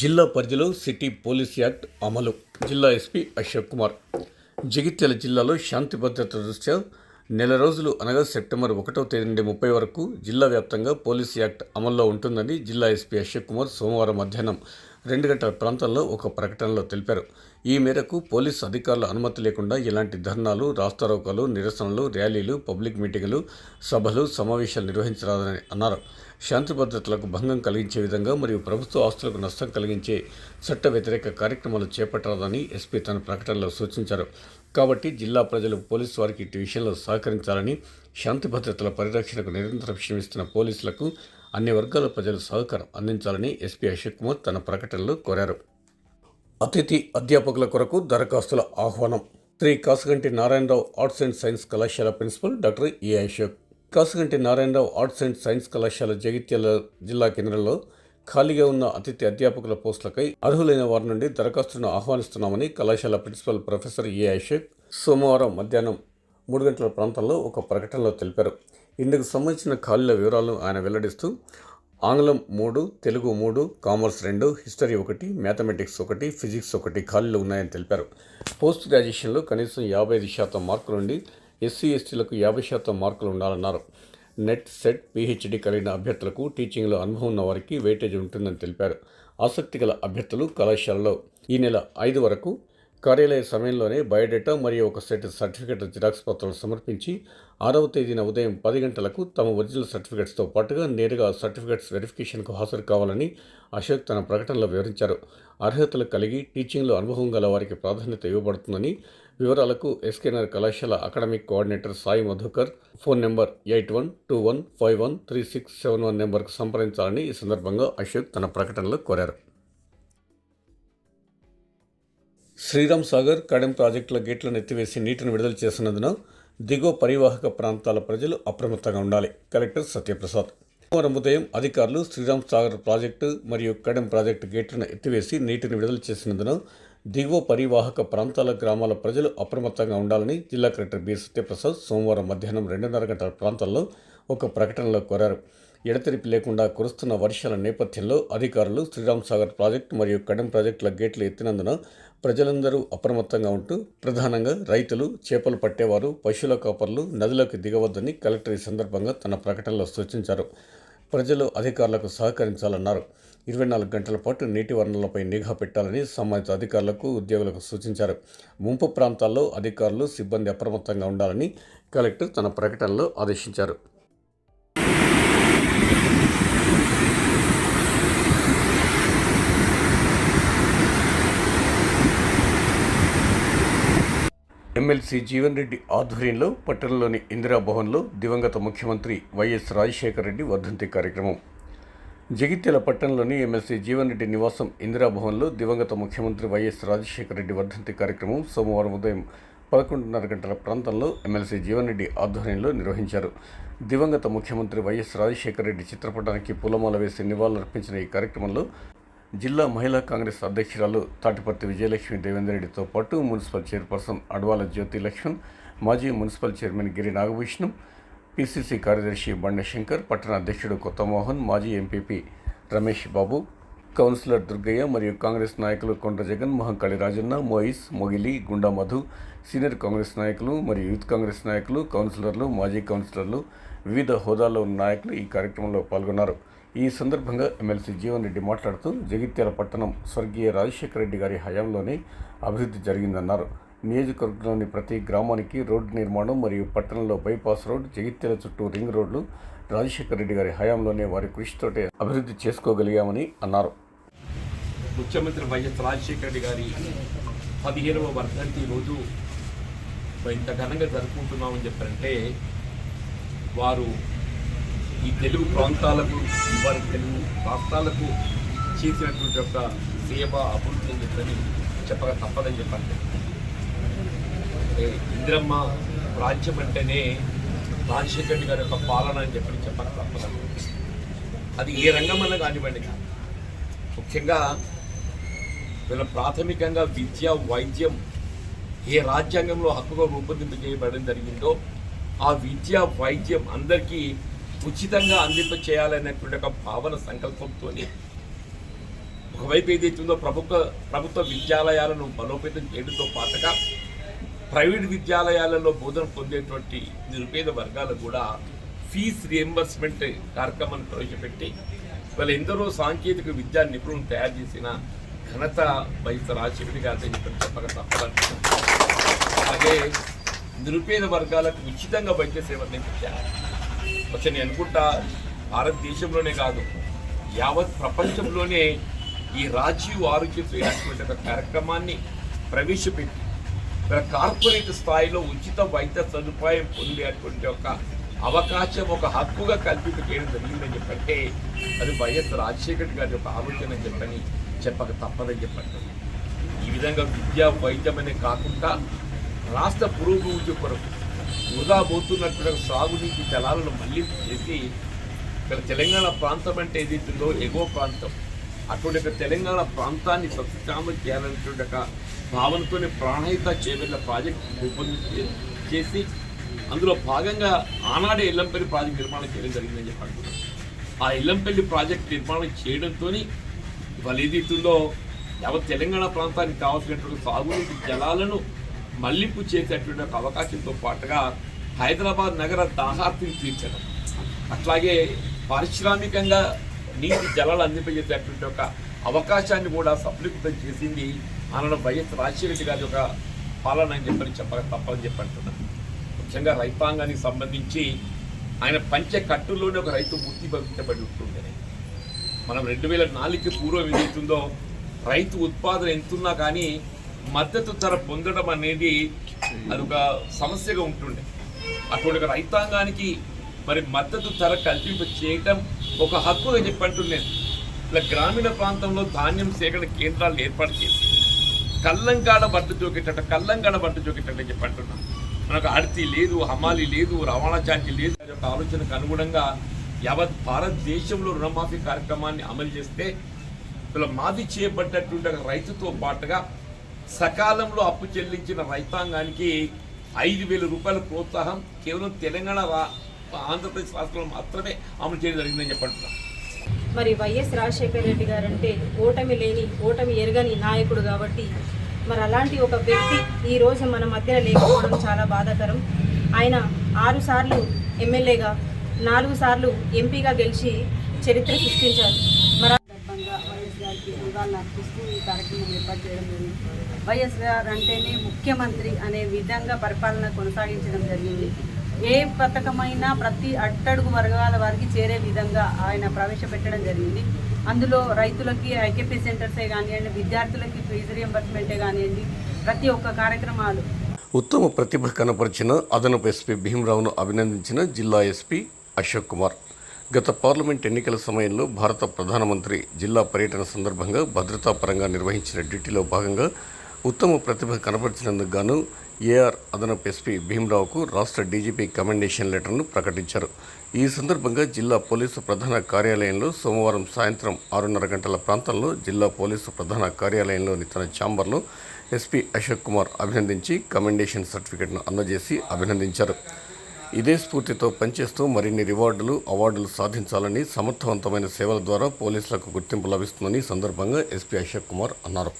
జిల్లా పరిధిలో city police act అమలు. జిల్లా ఎస్పీ అశోక్ కుమార్. జగిత్యాల జిల్లాలో శాంతి భద్రత దృష్ట్యా నెల రోజులు అనగా సెప్టెంబర్ ఒకటవ తేదీ నుండి ముప్పై వరకు జిల్లా వ్యాప్తంగా పోలీస్ యాక్ట్ అమల్లో ఉంటుందని జిల్లా ఎస్పీ అశోక్ కుమార్ సోమవారం మధ్యాహ్నం రెండు గంటల ప్రాంతంలో ఒక ప్రకటనలో తెలిపారు. ఈ మేరకు పోలీసు అధికారుల అనుమతి లేకుండా ఎలాంటి ధర్నాలు రాస్తారోకాలు నిరసనలు ర్యాలీలు పబ్లిక్ మీటింగులు సభలు సమావేశాలు నిర్వహించరాదని అన్నారు. శాంతి భద్రతలకు భంగం కలిగించే విధంగా మరియు ప్రభుత్వ ఆస్తులకు నష్టం కలిగించే చట్ట వ్యతిరేక కార్యక్రమాలు చేపట్టరాదని ఎస్పీ తన ప్రకటనలో సూచించారు. కాబట్టి జిల్లా ప్రజలు పోలీసు వారికి ఇటు విషయంలో సహకరించాలని శాంతి భద్రతల పరిరక్షణకు నిరంతరం శ్రమిస్తున్న పోలీసులకు అన్ని వర్గాల ప్రజలు సహకారం అందించాలని ఎస్పీ అశోక్ కుమార్ తన ప్రకటనలో కోరారు. అతిథి అధ్యాపకుల కొరకు దరఖాస్తుల ఆహ్వానం. Shri Kasuganti Narayanarao arts and science కళాశాల principal doctor A Ashok. Kasuganti Narayanarao arts and science కళాశాల జగిత్యాల జిల్లా కేంద్రంలో ఖాళీగా ఉన్న అతిథి అధ్యాపకుల పోస్టులకై అర్హులైన వారి నుండి దరఖాస్తును ఆహ్వానిస్తున్నామని కళాశాల ప్రిన్సిపల్ ప్రొఫెసర్ ఏ అశోక్ సోమవారం మధ్యాహ్నం మూడు గంటల ప్రాంతంలో ఒక ప్రకటనలో తెలిపారు. ఇందుకు సంబంధించిన ఖాళీల వివరాలను ఆయన వెల్లడిస్తూ ఆంగ్లం మూడు తెలుగు మూడు కామర్స్ రెండు హిస్టరీ ఒకటి మ్యాథమెటిక్స్ ఒకటి ఫిజిక్స్ ఒకటి ఖాళీలు ఉన్నాయని తెలిపారు. పోస్ట్ గ్రాడ్యుయేషన్లో కనీసం యాభై ఐదు శాతం మార్కులు ఉండి ఎస్సీ ఎస్టీలకు యాభై శాతం మార్కులు ఉండాలన్నారు. నెట్ సెట్ పిహెచ్డి కలిగిన అభ్యర్థులకు టీచింగ్లో అనుభవం ఉన్న వారికి వెయిటేజ్ ఉంటుందని తెలిపారు. ఆసక్తి గల అభ్యర్థులు కళాశాలలో ఈ నెల ఐదు వరకు కార్యాలయ సమయంలోనే బయోడేటా మరియు ఒక సెట్ సర్టిఫికెట్ జిరాక్స్ పత్రాలు సమర్పించి ఆరవ తేదీన ఉదయం పది గంటలకు తమ ఒరిజినల్ సర్టిఫికెట్స్తో పాటుగా నేరుగా సర్టిఫికెట్స్ వెరిఫికేషన్కు హాజరు కావాలని అశోక్ తన ప్రకటనలో వివరించారు. అర్హతలు కలిగి టీచింగ్లో అనుభవం గల వారికి ప్రాధాన్యత ఇవ్వబడుతుందని వివరాలకు ఎస్కేనర్ కళాశాల academic coordinator Sai Madhukar phone number eight one two one five one three six seven one నెంబర్కు సంప్రదించాలని ఈ సందర్భంగా అశోక్ తన ప్రకటనలో కోరారు. శ్రీరామ్ సాగర్ కడెం ప్రాజెక్టుల గేట్లను ఎత్తివేసి నీటిని విడుదల చేసినందున దిగువ పరివాహక ప్రాంతాల ప్రజలు అప్రమత్తంగా ఉండాలి. కలెక్టర్ సత్యప్రసాద్. సోమవారం ఉదయం అధికారులు శ్రీరామ్ సాగర్ ప్రాజెక్టు మరియు కడెం ప్రాజెక్టు గేట్లను ఎత్తివేసి నీటిని విడుదల చేసినందున దిగువ పరివాహక ప్రాంతాల గ్రామాల ప్రజలు అప్రమత్తంగా ఉండాలని జిల్లా కలెక్టర్ బి. సత్యప్రసాద్ సోమవారం మధ్యాహ్నం రెండున్నర గంటల ప్రాంతాల్లో ఒక ప్రకటనలో కోరారు. ఎడతెరిపి లేకుండా కురుస్తున్న వర్షాల నేపథ్యంలో అధికారులు శ్రీరామ్ సాగర్ ప్రాజెక్టు మరియు కడెం ప్రాజెక్టుల గేట్లు ఎత్తినందున ప్రజలందరూ అప్రమత్తంగా ఉంటూ ప్రధానంగా రైతులు చేపలు పట్టేవారు పశువుల కాపర్లు నదిలోకి దిగవద్దని కలెక్టర్ ఈ సందర్భంగా తన ప్రకటనలో సూచించారు. ప్రజలు అధికారులకు సహకరించాలన్నారు. ఇరవై నాలుగు గంటల పాటు నీటి వనరులపై నిఘా పెట్టాలని సంబంధిత అధికారులకు ఉద్యోగులకు సూచించారు. ముంపు ప్రాంతాల్లో అధికారులు సిబ్బంది అప్రమత్తంగా ఉండాలని కలెక్టర్ తన ప్రకటనలో ఆదేశించారు. ఎమ్మెల్సీ జీవన్ రెడ్డి ఆధ్వర్యంలో పట్టణంలోని ఇందిరాభవన్లో దివంగత ముఖ్యమంత్రి వైఎస్ రాజశేఖర రెడ్డి వర్ధంతి కార్యక్రమం. జగిత్యాల పట్టణంలోని ఎమ్మెల్సీ జీవన్ రెడ్డి నివాసం ఇందిరాభవన్లో దివంగత ముఖ్యమంత్రి వైఎస్ రాజశేఖర రెడ్డి వర్ధంతి కార్యక్రమం సోమవారం ఉదయం పదకొండున్నర గంటల ప్రాంతంలో ఎమ్మెల్సీ జీవన్ రెడ్డి ఆధ్వర్యంలో నిర్వహించారు. దివంగత ముఖ్యమంత్రి వైఎస్ రాజశేఖర రెడ్డి చిత్రపటానికి పూలమాల వేసి నివాళులర్పించిన ఈ కార్యక్రమంలో జిల్లా మహిళా కాంగ్రెస్ అధ్యక్షురాలు తాటిపర్తి విజయలక్ష్మి దేవేందర్రెడ్డితో పాటు మున్సిపల్ చైర్పర్సన్ అడ్వాల జ్యోతి లక్ష్మణ్ మాజీ municipal chairman Giri Nagabhushanam PCC కార్యదర్శి బండశంకర్ పట్టణ అధ్యక్షుడు కొత్తమోహన్ మాజీ ఎంపీపీ రమేష్ బాబు కౌన్సిలర్ దుర్గయ్య మరియు కాంగ్రెస్ నాయకులు కొండ్ర జగన్ మహంకాళి రాజన్న మోయిస్ మొగిలి గుండా మధు సీనియర్ కాంగ్రెస్ నాయకులు మరియు యూత్ కాంగ్రెస్ నాయకులు కౌన్సిలర్లు మాజీ కౌన్సిలర్లు వివిధ హోదాల్లో ఉన్న నాయకులు ఈ కార్యక్రమంలో పాల్గొన్నారు. ఈ సందర్భంగా ఎమ్మెల్సీ జీవన్ రెడ్డి మాట్లాడుతూ జగిత్యాల పట్టణం స్వర్గీయ రాజశేఖర రెడ్డి గారి హయాంలోనే అభివృద్ధి జరిగిందన్నారు. నియోజకవర్గంలోని ప్రతి గ్రామానికి రోడ్డు నిర్మాణం మరియు పట్టణంలో బైపాస్ రోడ్ జగిత్యాల చుట్టూ రింగ్ రోడ్లు రాజశేఖర రెడ్డి గారి హయాంలోనే వారి కృషితోటే అభివృద్ధి చేసుకోగలిగామని అన్నారు. ముఖ్యమంత్రి వైఎస్ రాజశేఖర రెడ్డి గారి పదిహేనవ వర్ధంతి రోజు ఇంత ఘనంగా జరుపుకుంటున్నామని చెప్పారంటే వారు ఈ తెలుగు ప్రాంతాలకు వారి తెలుగు రాష్ట్రాలకు చేసినటువంటి యొక్క సేవ అభివృద్ధి అని చెప్పని చెప్పక తప్పదని చెప్పండి. ఇంద్రమ్మ ఇందిరమ్మ రాజ్యం అంటేనే రాజశేఖర్ రెడ్డి గారి యొక్క పాలన అని చెప్పని చెప్పక తప్పదని అది ఏ రంగమన్నా కానివ్వండి. ముఖ్యంగా వీళ్ళ ప్రాథమికంగా విద్య వైద్యం ఏ రాజ్యాంగంలో హక్కుగా రూపొందింపజేయబడడం జరిగిందో ఆ విద్య వైద్యం అందరికీ ఉచితంగా అందింప చేయాలనేటువంటి ఒక భావన సంకల్పంతో ఒక ఒకవైపు ఏదైతుందో ప్రభుత్వ ప్రభుత్వ విద్యాలయాలను బలోపేతం చేయడంతో పాటుగా ప్రైవేట్ విద్యాలయాలలో బోధన పొందేటువంటి నిరుపేద వర్గాలకు కూడా ఫీజ్ రియంబర్స్మెంట్ కార్యక్రమాన్ని ప్రవేశపెట్టి వాళ్ళు ఎందరో సాంకేతిక విద్యా నిపుణులను తయారు చేసిన ఘనత వైఎస్ రాజశేఖరి గారిని చెప్పక తప్పదంటున్నాను అలాగే నిరుపేద వర్గాలకు ఉచితంగా వైద్య సేవలు అందించారు వచ్చి నేను అనుకుంటా భారతదేశంలోనే కాదు యావత్ ప్రపంచంలోనే ఈ రాజీవ్ ఆరోగ్యశ్రీ అనేటువంటి ఒక కార్యక్రమాన్ని ప్రవేశపెట్టి ఇక్కడ కార్పొరేట్ స్థాయిలో ఉచిత వైద్య సదుపాయం పొందేటువంటి ఒక అవకాశం ఒక హక్కుగా కల్పింప చేయడం జరిగిందని చెప్పంటే అది వైఎస్ రాజశేఖర్ గారి యొక్క ఆలోచన చెప్పని చెప్పక తప్పదని చెప్పండి. ఈ విధంగా విద్య వైద్యం అనే కాకుండా రాష్ట్ర పురోభివృద్ధి కొరకు వృధా పోతున్నటువంటి సాగునీటి జలాలను మళ్ళీ చేసి ఇక్కడ తెలంగాణ ప్రాంతం అంటే ఏదైతుందో ఎగువ ప్రాంతం. అటువంటి తెలంగాణ ప్రాంతాన్ని సత్యామం చేయాలనేటువంటి ఒక భావనతోనే ప్రాణహిత చేవెళ్ళ ప్రాజెక్ట్ రూపొందించి చేసి అందులో భాగంగా ఆనాడే ఎల్లంపల్లి ప్రాజెక్ట్ నిర్మాణం చేయడం జరిగిందని చెప్పి అంటున్నాను ఆ ఎల్లంపల్లి ప్రాజెక్ట్ నిర్మాణం చేయడంతో ఇవాళ ఏదైతుందో యావత్ తెలంగాణ ప్రాంతానికి కావాల్సినటువంటి సాగునీటి జలాలను మళ్ళింపు చేసేటువంటి ఒక అవకాశంతో పాటుగా హైదరాబాద్ నగర దాహార్తిని తీర్చడం. అట్లాగే పారిశ్రామికంగా నీటి జలాలు అందింపజేసేటువంటి ఒక అవకాశాన్ని కూడా సఫలీకృతం చేసింది ఆనాడు వైఎస్ రాజశేఖర గారి యొక్క పాలన అని చెప్పని చెప్పక తప్పని చెప్పంటున్నాను ముఖ్యంగా రైతాంగానికి సంబంధించి ఆయన పంచ కట్టుల్లోనే ఒక రైతు మూర్తి భవించబడి ఉంటుంది. మనం రెండు వేల నాలుగుకి పూర్వం ఏదైతుందో రైతు ఉత్పాదన ఎంతున్నా కానీ మద్దతు ధర పొందడం అనేది అదొక సమస్యగా ఉంటుండే. అటువంటి ఒక రైతాంగానికి మరి మద్దతు ధర కల్పింప చేయటం ఒక హక్కుగా చెప్పంటున్నాను ఇలా గ్రామీణ ప్రాంతంలో ధాన్యం సేకరణ కేంద్రాలు ఏర్పాటు చేసి కల్లంకాడ బట్ట జోకేటట్టు కల్లంకాడ బట్ట జోకేటట్టు చెప్పంటున్నాం మనకు ఆర్తి లేదు హమాలి లేదు రవాణా ఛార్జీ లేదు అనే ఒక ఆలోచనకు అనుగుణంగా యావత్ భారతదేశంలో రుణమాఫీ కార్యక్రమాన్ని అమలు చేస్తే ఇలా మాఫీ చేయబడ్డటువంటి రైతుతో పాటుగా సకాలంలో అప్పు చెల్లించిన రైతాంగానికి ఐదు వేల రూపాయల ప్రోత్సాహం కేవలం తెలంగాణ ఆంధ్రప్రదేశ్ రాష్ట్రంలో మాత్రమే అమలు చేయడం జరిగిందని చెప్పంటున్నాం మరి వైఎస్ రాజశేఖర రెడ్డి గారంటే ఓటమి లేని ఓటమి ఎరగని నాయకుడు కాబట్టి మరి అలాంటి ఒక వ్యక్తి ఈరోజు మన మధ్యన లేకపోవడం చాలా బాధాకరం. ఆయన ఆరు సార్లు ఎమ్మెల్యేగా నాలుగు సార్లు ఎంపీగా గెలిచి చరిత్ర సృష్టించారు. మరి సందర్భంగా వైఎస్ గారికి నివాళులు అర్పిస్తూ ఈ కార్యక్రమం ఏర్పాటు చేయడం జరిగింది. వైఎస్ఆర్ అంటేనే ముఖ్యమంత్రి అనే విధంగా పరిపాలన కొనసాగించడం జరిగింది. ఏ పథకమైనా ప్రతి అట్టడుగు వర్గాల వారికి చేరే విధంగా ఆయన ప్రవేశపెట్టడం జరిగింది. అందులో రైతులకి ఐకేపీ సెంటర్సే కానివ్వండి విద్యార్థులకి ఫీజు రియంబర్స్మెంటే కానివ్వండి ప్రతి ఒక్క కార్యక్రమాలు. ఉత్తమ ప్రతిభ కనపరిచిన అదనపు ఎస్పీ భీమరావును అభినందించిన జిల్లా ఎస్పీ అశోక్ కుమార్. గత పార్లమెంట్ ఎన్నికల సమయంలో భారత ప్రధానమంత్రి జిల్లా పర్యటన సందర్భంగా భద్రతా పరంగా నిర్వహించిన డ్యూటీలో భాగంగా ఉత్తమ ప్రతిభ కనపరిచినందుకు గాను ఏఆర్ అదనపు ఎస్పీ భీమరావుకు రాష్ట్ర డీజీపీ కమెండేషన్ లెటర్ను ప్రకటించారు. ఈ సందర్భంగా జిల్లా పోలీసు ప్రధాన కార్యాలయంలో సోమవారం సాయంత్రం ఆరున్నర గంటల ప్రాంతంలో జిల్లా పోలీసు ప్రధాన కార్యాలయంలోని తన ఛాంబర్లో ఎస్పీ అశోక్ కుమార్ అభినందించి కమెండేషన్ సర్టిఫికెట్ను అందజేసి అభినందించారు. ఇదే స్ఫూర్తితో పనిచేస్తూ మరిన్ని రివార్డులు అవార్డులు సాధించాలని సమర్థవంతమైన సేవల ద్వారా పోలీసులకు గుర్తింపు లభిస్తుందని సందర్భంగా ఎస్పీ అశోక్ కుమార్ అన్నారు.